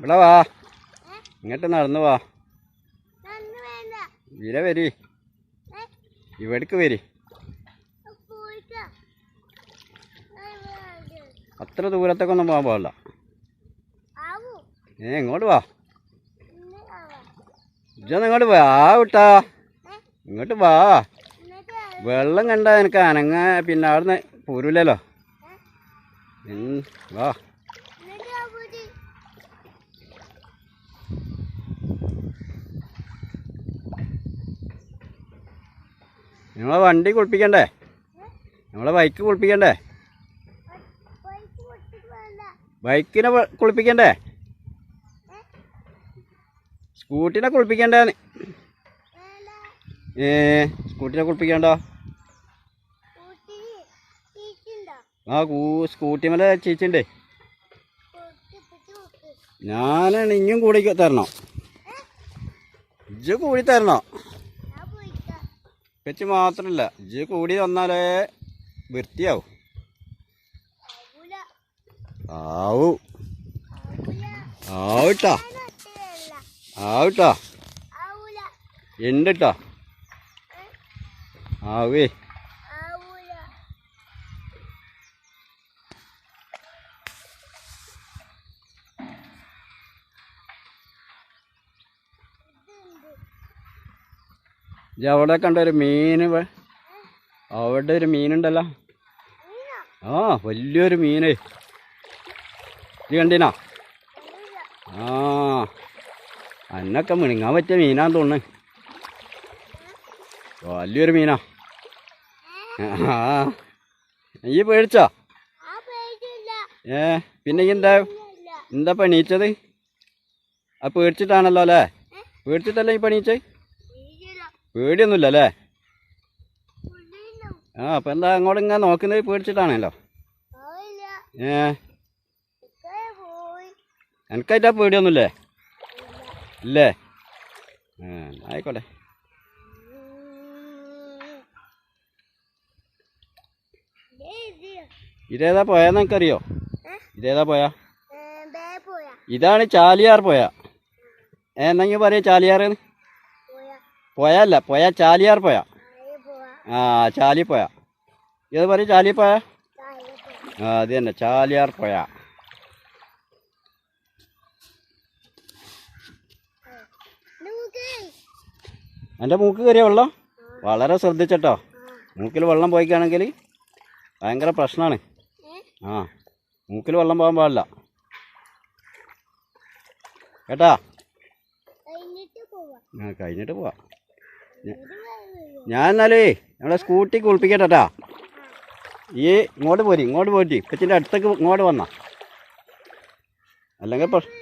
ഇവിടെ വാ. ഇങ്ങോട്ട് നടന്നു വാ. വില വിര. ഇവിടേക്ക് വരി. അത്ര ദൂരത്തേക്കൊന്നും പോകാൻ പാടില്ല. ഏ ഇങ്ങോട്ട് വാ. ഇജ്ജൊന്ന് ഇങ്ങോട്ട് വാ വിട്ടാ. ഇങ്ങോട്ട് വാ. വെള്ളം കണ്ട എനിക്ക് അനങ്ങ പിന്നെ അവിടുന്ന് പോരൂലല്ലോ. വാ. നമ്മളെ വണ്ടി കുളിപ്പിക്കണ്ടേ? നമ്മളെ ബൈക്ക് കുളിപ്പിക്കണ്ടേ? ബൈക്കിനെ കുളിപ്പിക്കണ്ടേ? സ്കൂട്ടിനെ കുളിപ്പിക്കണ്ടേ? ഏ സ്കൂട്ടിനെ കുളിപ്പിക്കണ്ടോ? ചീച്ചുണ്ടോ ആ കൂ സ്കൂട്ടി മേലെ കൊടുത്ത് ഞാനാണ് ഇനിയും കൂടി തരണോ. ഇജ്ജ് കൂടി തരണോ. വെച്ച് മാത്രമല്ല ഇജ്ജ് കൂടി വന്നാലേ വൃത്തിയാവും. ആവൂ. ആവട്ടാ. ആവട്ടാ. ഉണ്ട് ആവേ. ഇജ്ജ് അവിടെ കണ്ട ഒരു മീൻ അവിടെ ഒരു മീനുണ്ടല്ലോ. മീനോ ആ വലിയൊരു മീന്. ഇത് കണ്ടിനാ? ആ അന്നൊക്കെ മിണുങ്ങാൻ പറ്റിയ മീനാന്ന് തോന്നുന്നു. വലിയൊരു മീനാ. ആ ഈ പേടിച്ചോ? ഏ പിന്നെ എന്താ എന്താ പണീച്ചത്? ആ പേടിച്ചിട്ടാണല്ലോ അല്ലേ? പേടിച്ചിട്ടല്ലേ ഈ പേടില്ല പേടിയൊന്നുമില്ല അല്ലേ ആ അപ്പം എന്താ അങ്ങോട്ട് ഇങ്ങനെ നോക്കുന്നത് പേടിച്ചിട്ടാണല്ലോ? ഏ? പോയി. എനിക്കായിട്ടാ പേടിയൊന്നുമില്ലേ? ഇല്ലേ? ആയിക്കോട്ടെ. ഇതേതാ പോയാന്ന് എനിക്കറിയോ? ഇതേതാ പോയാ? പോയാ. ഇതാണ് ചാലിയാർ പോയാ. എന്നെങ്കിൽ പറയാ ചാലിയാർ പോയാ പോയല്ല പോയ ചാലിയാർ പോയാ. ആ ചാലി പോയ. ഏത് പറയും ചാലി പോയ? ആ അത് തന്നെ ചാലിയാർ പോയ. എന്റെ മൂക്ക് കയറിയ വെള്ളം? വളരെ ശ്രദ്ധിച്ചട്ടോ. മൂക്കിൽ വെള്ളം പോയിക്കാണെങ്കിൽ ഭയങ്കര പ്രശ്നമാണ് ആ മൂക്കിൽ വെള്ളം പോകാൻ പാടില്ല. കേട്ടാ? കഴിഞ്ഞിട്ട് പോവാ. ആ കഴിഞ്ഞിട്ട് പോവാം. ഞാൻ എന്നാലേ നമ്മളെ സ്കൂട്ടി കുളിപ്പിക്കട്ടാ ഈ ഇങ്ങോട്ട് പോരി ഇങ്ങോട്ട് പോയിട്ട് കൊച്ചിന്റെ അടുത്തേക്ക് ഇങ്ങോട്ട് വന്നാ. അല്ലെങ്കിൽ പ്രശ്നം